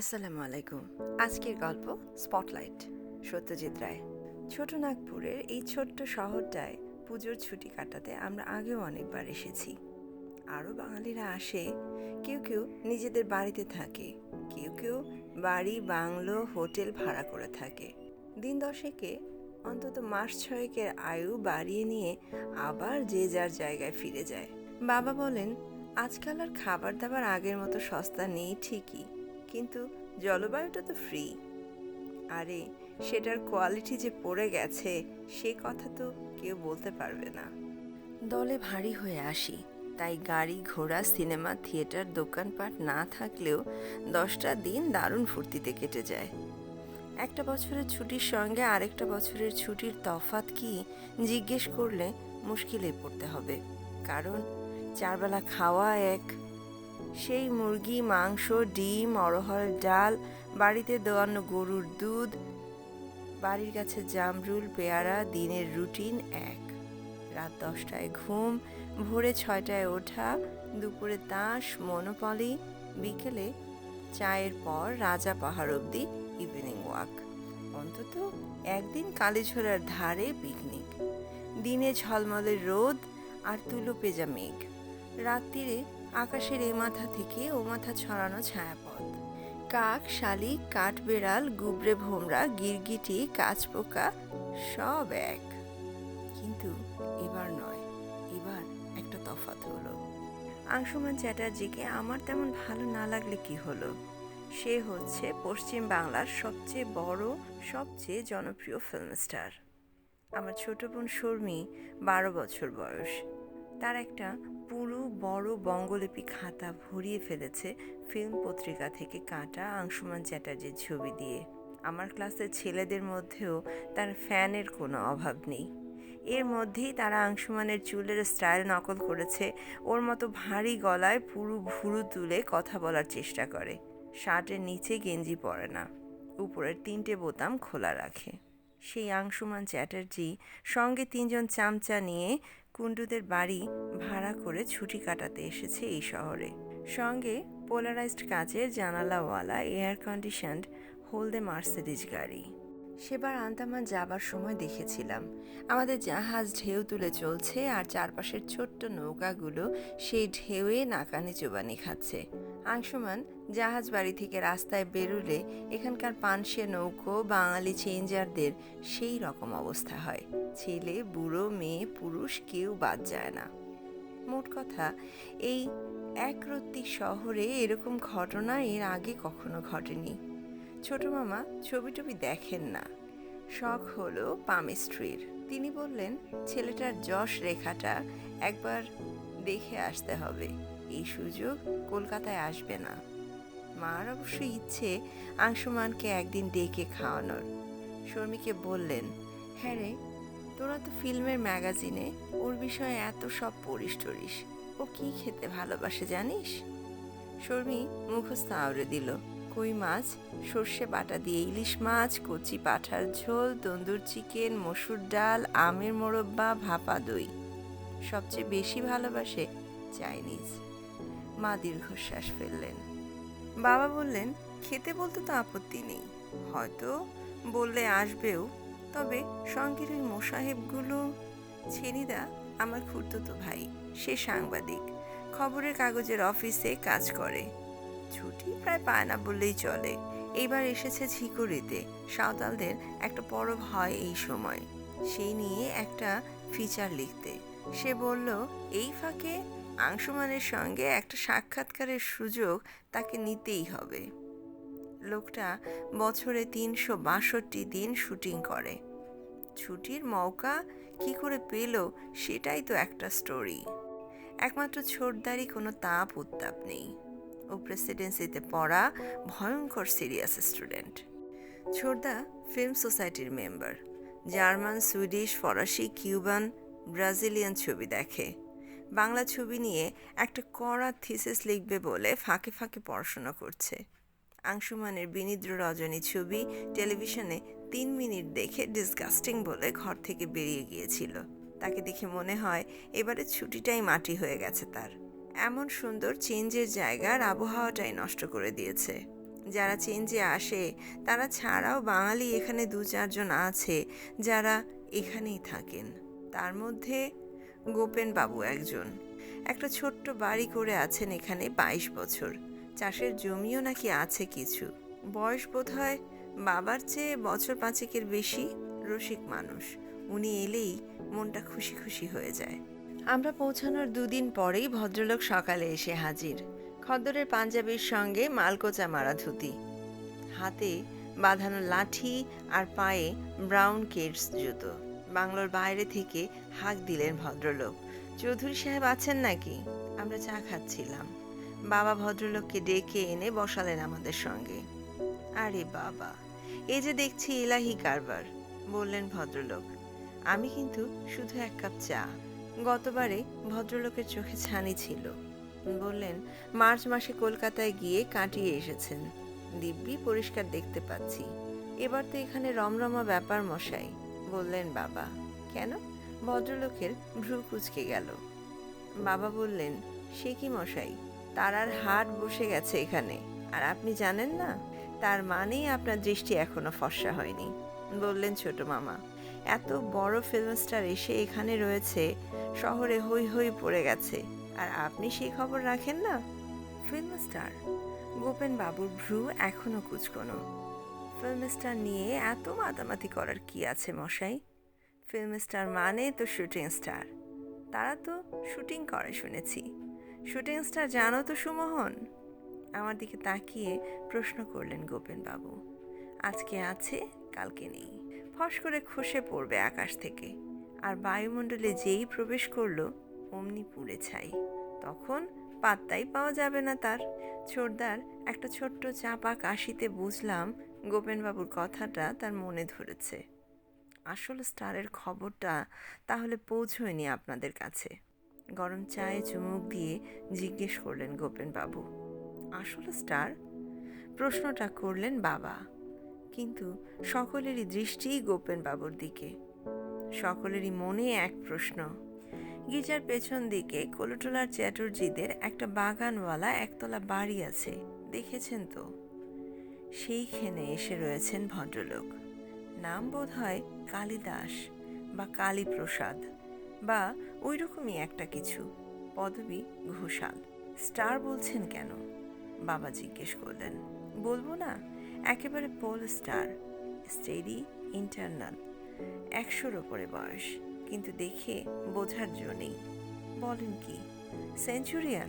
আসসালামু আলাইকুম। আজকের গল্প স্পটলাইট, সত্যজিৎ রায়। ছোট নাগপুরের এই ছোট্ট শহরটায় পুজোর ছুটি কাটাতে আমরা আগেও অনেকবার এসেছি। আরও বাঙালিরা আসে, কেউ কেউ নিজেদের বাড়িতে থাকে, কেউ কেউ বাড়ি, বাংলো, হোটেল ভাড়া করে থাকে। দিন দশেকে, অন্তত মাস ছয়েকের আয়ু বাড়িয়ে নিয়ে আবার যে যার জায়গায় ফিরে যায়। বাবা বলেন, আজকাল আর খাবার দাবার আগের মতো সস্তা নেই ঠিকই। কিন্তু জলবায়ুটা তো ফ্রি আরে, সেটার কোয়ালিটি যে পড়ে গেছে, সে কথা তো কেউ বলতে পারবে না। দলে ভারী হয়ে আসি, তাই গাড়ি ঘোড়া, সিনেমা, থিয়েটার, দোকানপাট না থাকলেও দশটা দিন দারুণ ফুর্তিতে কেটে যায়। একটা বছরের ছুটির সঙ্গে আরেকটা বছরের ছুটির তফাত কি জিজ্ঞেস করলে মুশকিলে পড়তে হবে। কারণ চারবেলা খাওয়া এক সেই মুরগি, মাংস, ডিম অরহর ডাল, বাড়িতে দেওয়ানো গরুর দুধ, বাড়ির কাছে জামরুল, পেয়ারা, দিনের রুটিন এক। রাত দশটায় ঘুম, ভোরে ছয়টায় ওঠা, দুপুরে তাস, মনোপলি, বিকেলে চায়ের পর রাজা পাহাড় অবধি ইভিনিং ওয়াক অন্তত একদিন কালীঝোলার ধারে পিকনিক দিনে ঝলমলে রোদ আর তুলো পেজা মেঘ। রাত্রিরে আকাশের এ মাথা থেকে ও মাথা ছড়ানো ছায়াপথ। কাক শালিক কাঠবেড়াল, গুবরে ভোমরা, গিরগিটি, কাঁচপোকা, সব এক। কিন্তু এবার নয়, এবার একটা তফাৎ হলো। আংশুমান চ্যাটার্জিকে আমার তেমন ভালো না লাগলে কি হলো? সে হচ্ছে পশ্চিম বাংলার সবচেয়ে বড়, সবচেয়ে জনপ্রিয় ফিল্ম স্টার আমার ছোট বোন শর্মী, বারো বছর বয়স। তার একটা বড় বঙ্গলিপি খাতা ভরিয়ে ফেলেছে ফিল্ম পত্রিকা থেকে কাটা আংশুমান চ্যাটার্জির ছবি দিয়ে। আমার ক্লাসের ছেলেদের মধ্যেও তার ফ্যানের কোনো অভাব নেই। এর মধ্যেই তারা আংশুমানের চুলের স্টাইল নকল করেছে, ওর মতো ভারী গলায় পুরো ভুরু তুলে কথা বলার চেষ্টা করে। শার্টের নিচে গেঞ্জি পরে না, উপরের তিনটে বোতাম খোলা রাখে। সেই আংশুমান চ্যাটার্জি সঙ্গে তিনজন চামচা নিয়ে কুণ্ডুদের বাড়ি ভাড়া করে ছুটি কাটাতে এসেছে এই শহরে। সঙ্গে পোলারাইজড কাচের জানালাওয়ালা এয়ার কন্ডিশনড হলদে মার্সিডিজ গাড়ি। সেবার আন্দামান যাবার সময় দেখেছিলাম। আমাদের জাহাজ ঢেউ তুলে চলছে আর চারপাশের ছোট্ট নৌকাগুলো সেই ঢেউয়ে নাকানি চোবানি খাচ্ছে। আংশুমান, জাহাজ বাড়ি থেকে রাস্তায় বেরোলে এখানকার পানসিয়া নৌকো, বাঙালি চেঞ্জারদের সেই রকম অবস্থা হয়। ছেলে, বুড়ো, মেয়ে, পুরুষ কেউ বাদ যায় না। মোট কথা, এই একরত্তি শহরে এরকম ঘটনা এর আগে কখনো ঘটেনি। ছোট মামা ছবি টবি দেখেন না। শখ হলো পামিস্ট্রির তিনি বললেন, ছেলেটার যশ রেখাটা একবার দেখে আসতে হবে। এই সুযোগ কলকাতায় আসবে না। মার অবশ্য ইচ্ছে আংশুমানকে একদিন ডেকে খাওয়ানোর। শর্মীকে বললেন হ্যাঁ রে, তোরা তো ফিল্মের ম্যাগাজিনে ওর বিষয়ে এত সব পড়িস টরিস। ও কি খেতে ভালোবাসে জানিস? শর্মী মুখস্থ আওড়ে দিল কই মাছ? সর্ষে বাটা দিয়ে ইলিশ মাছ, কচি পাঠার ঝোল, তন্দুর চিকেন, মসুর ডাল, আমের মোরব্বা, ভাপা দই। সবচেয়ে বেশি ভালোবাসে চাইনিজ। মা দীর্ঘশ্বাস ফেললেন। বাবা বললেন, খেতে বলতে তো আপত্তি নেই। হয়তো বললে আসবেও। তবে সঙ্গের ওই মোসাহেবগুলো, ছেনিদা, আমার খুঁড়তো তো ভাই। সে সাংবাদিক। খবরের কাগজের অফিসে কাজ করে। ছুটি প্রায় পায় না বললেই চলে। এইবার এসেছে ঝিকুরিতে। সাঁওতালদের একটা পরব হয় এই সময়। সেই নিয়ে একটা ফিচার লিখতে। সে বলল, এই ফাঁকে আংশুমানের সঙ্গে একটা সাক্ষাৎকারের সুযোগ তাকে নিতেই হবে। লোকটা বছরে তিনশো বাষট্টি দিন শুটিং করে। ছুটির মৌকা কি করে পেল সেটাই তো একটা স্টোরি একমাত্র ছোটদারি কোনো তাপ উত্তাপ নেই। ও প্রেসিডেন্সিতে পড়া ভয়ঙ্কর সিরিয়াস স্টুডেন্ট ছোটদা ফিল্ম সোসাইটির মেম্বার জার্মান, সুইডিশ, ফরাসি, কিউবান, ব্রাজিলিয়ান ছবি দেখে। বাংলা ছবি নিয়ে একটা কড়া থিসিস লিখবে বলে ফাঁকে ফাঁকে পড়াশোনা করছে। আংশুমানের বিনিদ্র রজনী ছবি টেলিভিশনে তিন মিনিট দেখে ডিসগাস্টিং বলে ঘর থেকে বেরিয়ে গিয়েছিল। তাকে দেখে মনে হয় এবারে ছুটিটাই মাটি হয়ে গেছে তার। এমন সুন্দর চেঞ্জের জায়গার আবহাওয়াটাই নষ্ট করে দিয়েছে। যারা চেঞ্জে আসে, তারা ছাড়াও বাঙালি এখানে দু চারজন আছে যারা এখানেই থাকেন। তার মধ্যে গোপেন বাবু একজন। একটা ছোট্ট বাড়ি করে আছেন এখানে বাইশ বছর। চাষের জমিও নাকি আছে কিছু। বয়স বোধ হয় বাবার চেয়ে বছর পাঁচেকের বেশি রসিক মানুষ। উনি এলেই মনটা খুশি খুশি হয়ে যায়। আমরা পৌঁছানোর দুদিন পরেই ভদ্রলোক সকালে এসে হাজির। খদ্দরের পাঞ্জাবির সঙ্গে মালকোচা মারা ধুতি। হাতে বাঁধানো লাঠি আর পায়ে ব্রাউন কেডস জুতো। বাংলোর বাইরে থেকে হাঁক দিলেন ভদ্রলোক। চৌধুরী সাহেব আছেন নাকি? আমরা চা খাচ্ছিলাম। বাবা ভদ্রলোককে ডেকে এনে বসালেন আমাদের সঙ্গে। আরে বাবা, এই যে দেখছি এলাহি কারবার, বললেন ভদ্রলোক। আমি কিন্তু শুধু এক কাপ চা। গতবারে ভদ্রলোকের চোখে ছানি ছিল। বললেন, মার্চ মাসে কলকাতায় গিয়ে কাটিয়ে এসেছেন। দিব্যি পরিষ্কার দেখতে পাচ্ছি। এবার তো এখানে রমরমা ব্যাপার মশাই। বললেন বাবা। কেন? ভদ্রলোকের ভ্রু কুচকে গেল। বাবা বললেন, সে কি মশাই? তারার হাট বসে গেছে এখানে। আর আপনি জানেন না, তার মানেই আপনার দৃষ্টি এখনও ফর্সা হয়নি। বললেন ছোট মামা। এত বড় ফিল্ম স্টার এসে এখানে রয়েছে, শহরে হই হই পড়ে গেছে। আর আপনি সেই খবর রাখেন না? ফিল্ম স্টার গোপেন বাবুর ভ্রু এখনও কুচকোনো। ফিল্ম স্টার নিয়ে এত মাতামাতি করার কি আছে মশাই? ফিল্ম স্টার মানে তো শুটিং স্টার তারা তো শুটিং করে শুনেছি। শুটিং স্টার জানো তো সুমোহন? আমার দিকে তাকিয়ে প্রশ্ন করলেন গোপেন বাবু। আজকে আছে, কালকে নেই। ফস করে খসে পড়বে আকাশ থেকে। আর বায়ুমণ্ডলে যেই প্রবেশ করল, অমনি পুড়ে ছাই। তখন পাত্তাই পাওয়া যাবে না তার। ছোটদার একটা ছোট্ট চাপা কাশিতে বুঝলাম গোপেনবাবুর কথাটা তার মনে ধরেছে। আসল স্টারের খবরটা তাহলে পৌঁছয়নি আপনাদের কাছে। গরম চায়ে চুমুক দিয়ে জিজ্ঞেস করলেন গোপেনবাবু। আসল স্টার? প্রশ্নটা করলেন বাবা। কিন্তু সকলেরই দৃষ্টি গোপেনবাবুর দিকে। সকলেরই মনে এক প্রশ্ন, গির্জার পেছন দিকে কলটোলার চ্যাটার্জিদের একটা বাগানওয়ালা একতলা বাড়ি আছে, দেখেছেন তো? সেইখানে এসে রয়েছেন ভদ্রলোক। নাম বোধ হয় কালিদাস বা কালীপ্রসাদ বা ওই রকমই একটা কিছু, পদবী ঘোষাল। স্টার বলছেন কেন? বাবা জিজ্ঞেস করলেন। বলব না? একেবারে পোল স্টার স্টেডি ইন্টারনাল একশোর ওপরে বয়স। কিন্তু দেখে বোঝার জো নেই। বলেন কি? সেঞ্চুরিয়ান